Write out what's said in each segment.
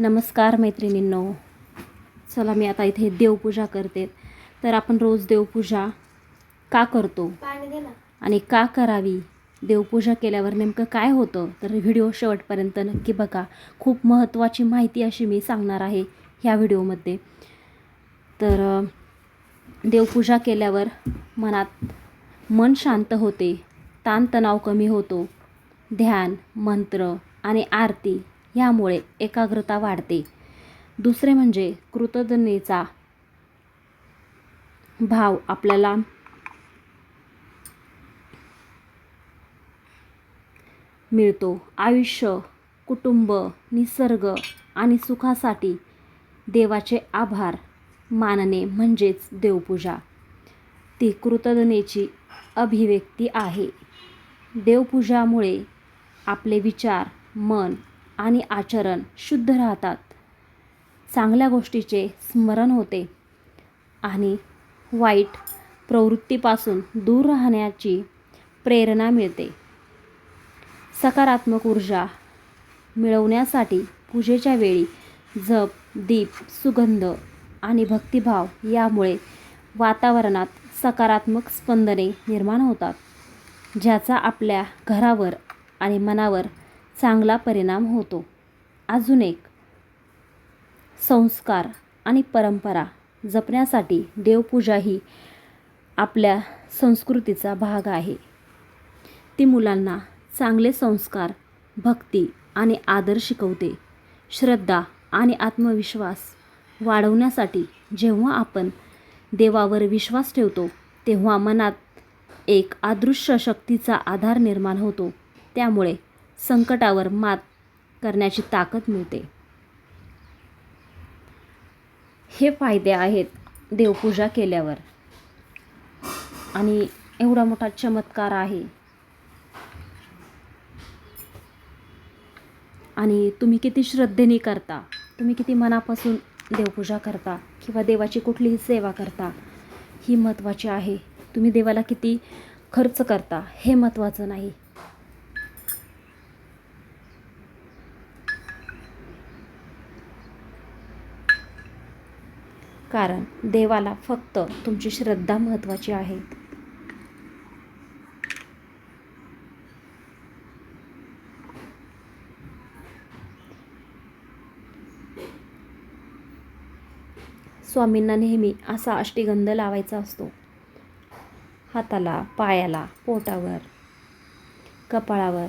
नमस्कार मैत्रिणींनो. चला मी आता इथे देवपूजा करते. तर आपण रोज देवपूजा का करतो? आणि का करावी? देवपूजा केल्यावर नेमकं काय होतं? तर व्हिडिओ शेवटपर्यंत नक्की बघा. खूप महत्त्वाची माहिती अशी मी सांगणार आहे ह्या व्हिडिओमध्ये. तर देवपूजा केल्यावर मनात मन शांत होते ताणतणाव कमी होतो ध्यान मंत्र आणि आरती ह्यामुळे एकाग्रता वाढते. दुसरे म्हणजे कृतज्ञतेचा भाव आपल्याला मिळतो. आयुष्य कुटुंब निसर्ग आणि सुखासाठी देवाचे आभार मानणे म्हणजेच देवपूजा. ती कृतज्ञतेची अभिव्यक्ती आहे. देवपूजामुळे आपले विचार मन आणि आचरण शुद्ध राहतात. चांगल्या गोष्टीचे स्मरण होते आणि वाईट प्रवृत्तीपासून दूर राहण्याची प्रेरणा मिळते. सकारात्मक ऊर्जा मिळवण्यासाठी पूजेच्या वेळी जप दीप सुगंध आणि भक्तिभाव यामुळे वातावरणात सकारात्मक स्पंदने निर्माण होतात ज्याचा आपल्या घरावर आणि मनावर चांगला परिणाम होतो. अजून एक. संस्कार आणि परंपरा जपण्यासाठी देवपूजा ही आपल्या संस्कृतीचा भाग आहे. ती मुलांना चांगले संस्कार भक्ती आणि आदर शिकवते. श्रद्धा आणि आत्मविश्वास वाढवण्यासाठी जेव्हा आपण देवावर विश्वास ठेवतो तेव्हा मनात एक अदृश्य शक्तीचा आधार निर्माण होतो. त्यामुळे संकटावर मात करण्याची ताकद मिळते. हे फायदे आहेत देवपूजा केल्यावर. आणि एवढा मोठा चमत्कार आहे. आणि तुम्ही किती श्रद्धेने करता तुम्ही किती मनापासून देवपूजा करता किंवा देवाची कुठलीही सेवा करता ही महत्त्वाची आहे. तुम्ही देवाला किती खर्च करता हे महत्त्वाचं नाही. कारण देवाला फक्त तुमची श्रद्धा महत्त्वाची आहे. स्वामींना नेहमी असा अष्टीगंध लावायचा असतो. हाताला पायाला पोटावर कपाळावर.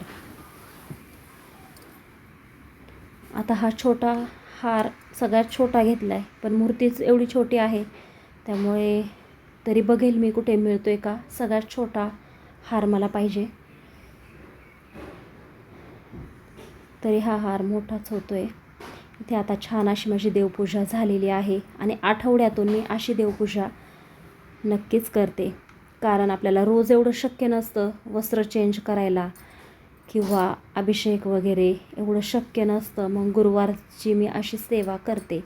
आता हा छोटा हार सगळ्यात छोटा घेतला आहे पण मूर्तीच एवढी छोटी आहे त्यामुळे तरी बघेल मी कुठे मिळतो आहे का सगळ्यात छोटा हार मला पाहिजे. तरी हा हार मोठाच होतो आहे इथे आता छान अशी माझी देवपूजा झालेली आहे आणि आठवड्यातून मी अशी देवपूजा नक्कीच करते. कारण आपल्याला रोज एवढं शक्य नसतं वस्त्र चेंज करायला. किंवा अभिषेक वगैरे एवढं शक्य नसतं मग गुरुवारची मी अशी सेवा करते.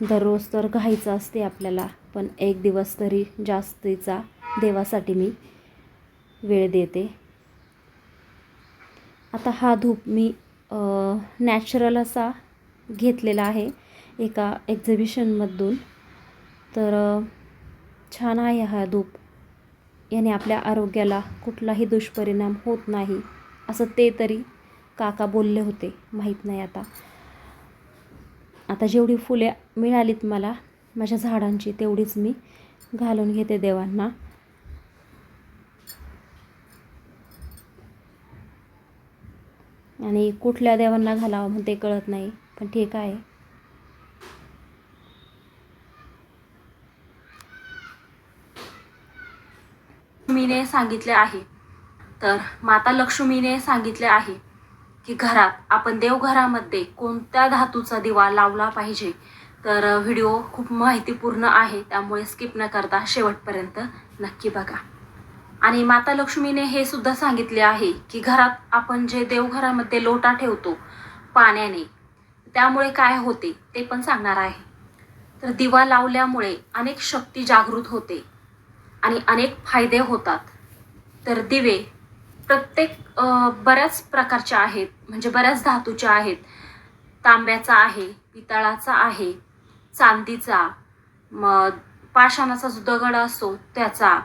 दररोज तर घाईचं असते आपल्याला पण एक दिवस तरी जास्तीचा देवासाठी मी वेळ देते. आता हा धूप मी नॅचरल असा घेतलेला आहे एका एक्झिबिशनमधून तर छान आहे हा धूप. याने आपल्या आरोग्याला कुठलाही दुष्परिणाम होत नाही असं ते तरी काका बोलले होते. माहीत नाही आता. आता जेवढी फुले मिळालीत मला माझ्या झाडांची तेवढीच मी घालून घेते देवांना. आणि कुठल्या देवांना घालावं म्हणून ते कळत नाही पण ठीक आहे. लक्ष्मीने सांगितले आहे. तर माता लक्ष्मीने सांगितले आहे की घरात आपण देवघरामध्ये कोणत्या धातूचा दिवा लावला पाहिजे? तर व्हिडिओ खूप माहितीपूर्ण आहे त्यामुळे स्किप न करता शेवटपर्यंत नक्की बघा. आणि माता लक्ष्मीने हे सुद्धा सांगितले आहे की घरात आपण जे देवघरामध्ये लोटा ठेवतो पाण्याने त्यामुळे काय होते ते पण सांगणार आहे. तर दिवा लावल्यामुळे अनेक शक्ती जागृत होते. आणि अनेक फायदे होतात. तर दिवे प्रत्येक बऱ्याच प्रकारचे आहेत. म्हणजे बऱ्याच धातूच्या आहेत. तांब्याचा आहे पितळाचा आहे चांदीचा मग पाषाणाचा जो दगड असतो त्याचा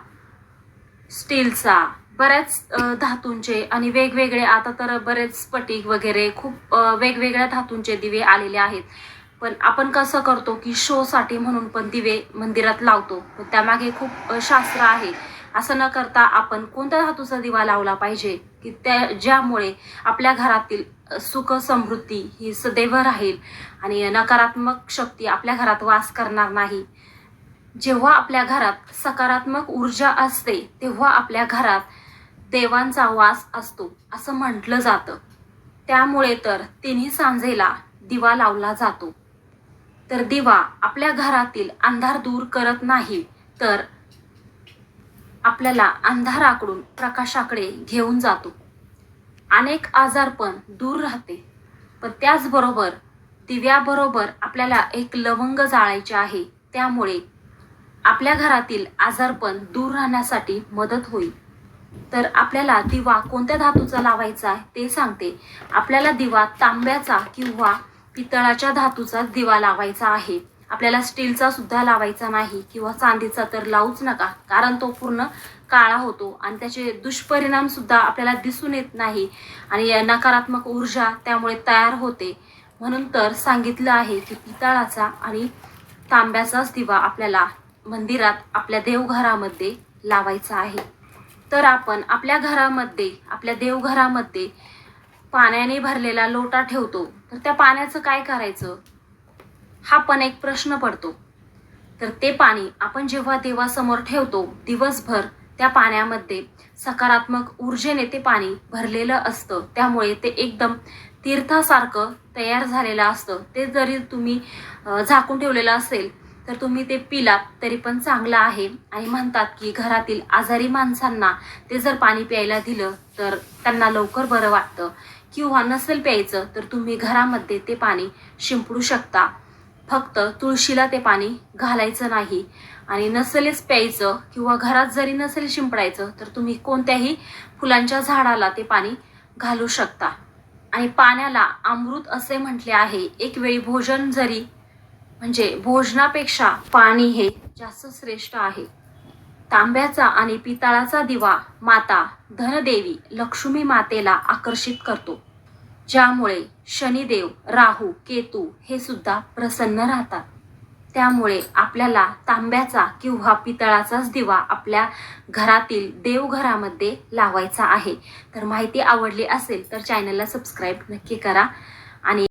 स्टीलचा बऱ्याच धातूंचे आणि वेगवेगळे आता तर बरेच स्फटिक वगैरे खूप वेगवेगळ्या धातूंचे दिवे आलेले आहेत. पण आपण कसं करतो की शोसाठी म्हणून पण दिवे मंदिरात लावतो. पण त्यामागे खूप शास्त्र आहे. असं न करता आपण कोणत्या धातूचा दिवा लावला पाहिजे? की त्या ज्यामुळे आपल्या घरातील सुख समृद्धी ही सदैव राहील आणि नकारात्मक शक्ती आपल्या घरात वास करणार नाही. जेव्हा आपल्या घरात सकारात्मक ऊर्जा असते तेव्हा आपल्या घरात देवांचा वास असतो असं म्हटलं जातं. त्यामुळे तर तिन्ही सांजेला दिवा लावला जातो. तर दिवा आपल्या घरातील अंधार दूर करत नाही तर आपल्याला अंधाराकडून प्रकाशाकडे घेऊन जातो. अनेक आजारपण दूर राहते पण त्याचबरोबर दिव्याबरोबर आपल्याला एक लवंग जाळायचे आहे त्यामुळे आपल्या घरातील आजारपण दूर राहण्यासाठी मदत होईल. तर आपल्याला दिवा कोणत्या धातूचा लावायचा आहे ते सांगते. आपल्याला दिवा तांब्याचा किंवा पितळाच्या धातूचा दिवा लावायचा आहे. आपल्याला स्टीलचा सुद्धा लावायचा नाही किंवा चांदीचा तर लावूच नका कारण तो पूर्ण काळा होतो आणि त्याचे दुष्परिणाम सुद्धा आपल्याला दिसून येत नाही आणि या नकारात्मक ऊर्जा त्यामुळे तयार होते. म्हणून तर सांगितलं आहे की पितळाचा आणि तांब्याचाच दिवा आपल्याला मंदिरात आपल्या देवघरामध्ये लावायचा आहे. तर आपण आपल्या घरामध्ये आपल्या देवघरामध्ये पाण्याने भरलेला लोटा ठेवतो. तर त्या पाण्याचं काय करायचं? हा पण एक प्रश्न पडतो. तर ते पाणी आपण जेव्हा देवासमोर ठेवतो दिवसभर त्या पाण्यामध्ये सकारात्मक ऊर्जेने ते पाणी भरलेलं असतं. त्यामुळे ते एकदम तीर्थासारखं तयार झालेलं असतं. ते जरी तुम्ही झाकून ठेवलेलं असेल तर तुम्ही ते पिलात तरी पण चांगलं आहे. आणि म्हणतात की घरातील आजारी माणसांना ते जर पाणी प्यायला दिलं तर त्यांना लवकर बरं वाटतं. किंवा नसेल प्यायचं तर तुम्ही घरामध्ये ते पाणी शिंपडू शकता. फक्त तुळशीला ते पाणी घालायचं नाही. आणि नसेलच प्यायचं किंवा घरात जरी नसेल शिंपडायचं तर तुम्ही कोणत्याही फुलांच्या झाडाला ते पाणी घालू शकता. आणि पाण्याला अमृत असे म्हटले आहे एक वेळी भोजन जरी म्हणजे भोजनापेक्षा पाणी हे जास्त श्रेष्ठ आहे. तांब्याचा आणि पितळाचा दिवा माता धनदेवी लक्ष्मी मातेला आकर्षित करतो. ज्यामुळे शनिदेव राहू केतू हे सुद्धा प्रसन्न राहतात. त्यामुळे आपल्याला तांब्याचा किंवा पितळाचाच दिवा आपल्या घरातील देवघरामध्ये लावायचा आहे. तर माहिती आवडली असेल तर चॅनलला सबस्क्राईब नक्की करा आणि